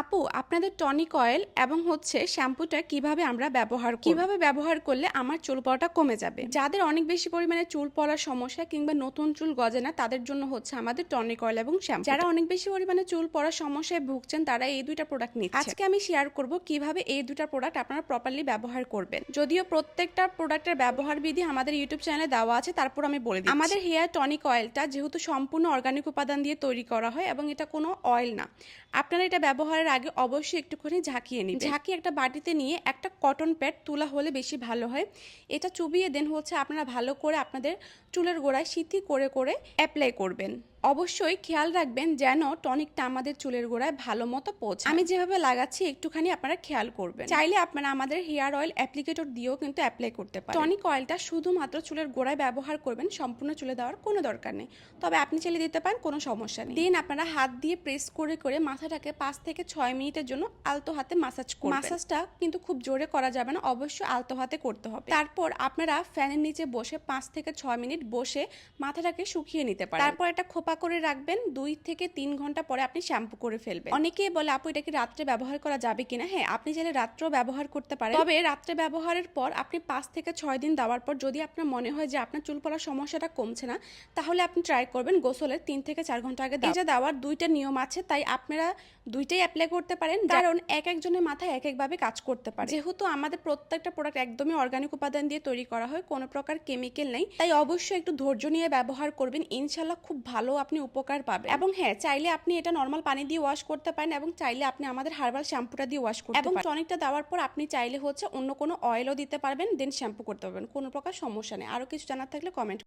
আপু আপনাদের tonic oil এবং হচ্ছে শ্যাম্পুটা কীভাবে আমরা ব্যবহার? কীভাবে ব্যবহার করলে আমার চুল পড়াটা কমে যাবে? যাদের অনেক বেশি পরিমাণে চুল পড়ার সমস্যা কিংবা নতুন চুল গজে না তাদের জন্য হচ্ছে আমাদের টনিক অয়েল এবং শ্যাম্পু। যারা অনেক বেশি পরিমাণে চুল পড়ার সমস্যায় ভুগছেন তারা এই দুইটা প্রোডাক্ট নিচ্ছে। আজকে আমি শেয়ার করব কীভাবে এই দুইটা প্রোডাক্ট আপনারা প্রপারলি ব্যবহার করবেন। যদিও প্রত্যেকটা প্রোডাক্টের ব্যবহার বিধি আমাদের ইউটিউব চ্যানেলে দেওয়া আছে তারপর আমি বলে দিই আমাদের হেয়ার টনিক অয়েলটা যেহেতু সম্পূর্ণ অর্গানিক উপাদান দিয়ে তৈরি করা হয় এবং এটা কোনো অয়েল না। আপনারা এটা ব্যবহারের আগে অবশ্যই একটুখানি ঝাঁকিয়ে নিন ঝাঁকিয়ে একটা বাটিতে নিয়ে একটা কটন প্যাড তোলা হলে বেশি ভালো হয়। এটা চুবিয়ে দেন হচ্ছে আপনারা ভালো করে আপনাদের চুলের গোড়ায় সিথি করে করে অ্যাপ্লাই করবেন। অবশ্যই খেয়াল রাখবেন যেন টনিকটা আমাদের চুলের গোড়ায় ভালো মতো পৌঁছে আমি যেভাবে লাগাচ্ছি, একটুখানি আপনারা খেয়াল করবেন। চাইলে আপনারা আমাদের হেয়ার অয়েল অ্যাপ্লিকেটর দিয়েও কিন্তু অ্যাপ্লাই করতে পারেন। টনিক অয়েলটা শুধুমাত্র চুলের গোড়ায় ব্যবহার করবেন, সম্পূর্ণ চুলে দেওয়ার কোনো দরকার নেই। তবে আপনি চাইলে দিতে পারেন, কোনো সমস্যা নেই। দেন আপনারা হাত দিয়ে প্রেস করে করে মাথাটাকে পাঁচ থেকে ছয় মিনিটের জন্য আলতো হাতে মাসাজ করবেন। মাসাজটা কিন্তু খুব জোরে করা যাবে না, অবশ্যই আলতো হাতে করতে হবে। তারপর আপনারা ফ্যানের নিচে বসে পাঁচ থেকে ছয় মিনিট বসে মাথাটাকে শুকিয়ে নিতে পারেন। তারপর একটা খোপা করে রাখবেন দুই থেকে তিন ঘণ্টা পরে আপনি শ্যাম্পু করে ফেলবেন। অনেকেই বলে আপু এটা কি রাত্রে ব্যবহার করা যাবে কিনা? হ্যাঁ আপনি চাইলে রাত্রেও ব্যবহার করতে পারেন। তবে রাত্রে ব্যবহারের পর আপনি পাঁচ থেকে ছয় দিন দেওয়ার পর যদি আপনার মনে হয় যে আপনার চুল পড়ার সমস্যাটা কমছে না তাহলে আপনি ট্রাই করবেন গোসলের তিন থেকে চার ঘণ্টা আগে। এটা দেওয়ার দুইটা নিয়ম আছে তাই আপনারা দুইটাই অ্যাপ্লাই করতে পারেন। কারণ এক একজনের মাথায় এক একভাবে কাজ করতে পারে। যেহেতু আমাদের প্রত্যেকটা প্রোডাক্ট একদমই অর্গানিক উপাদান দিয়ে তৈরি করা হয় কোনো প্রকার কেমিক্যাল নেই। তাই অবশ্যই একটু ধৈর্য নিয়ে ব্যবহার করবেন। ইনশাল্লাহ খুব ভালো আপনি উপকার পাবেন। এবং হ্যাঁ চাইলে আপনি এটা নর্মাল পানি দিয়ে ওয়াশ করতে পারেন এবং চাইলে আপনি আমাদের হার্বাল শ্যাম্পুটা দিয়ে ওয়াশ করতে এবং টনিকটা দেওয়ার পর আপনি চাইলে হচ্ছে অন্য কোনো অয়েলও দিতে পারবেন দেন শ্যাম্পু করতে পারবেন। কোনো প্রকার সমস্যা নেই। আরও কিছু জানার থাকলে কমেন্ট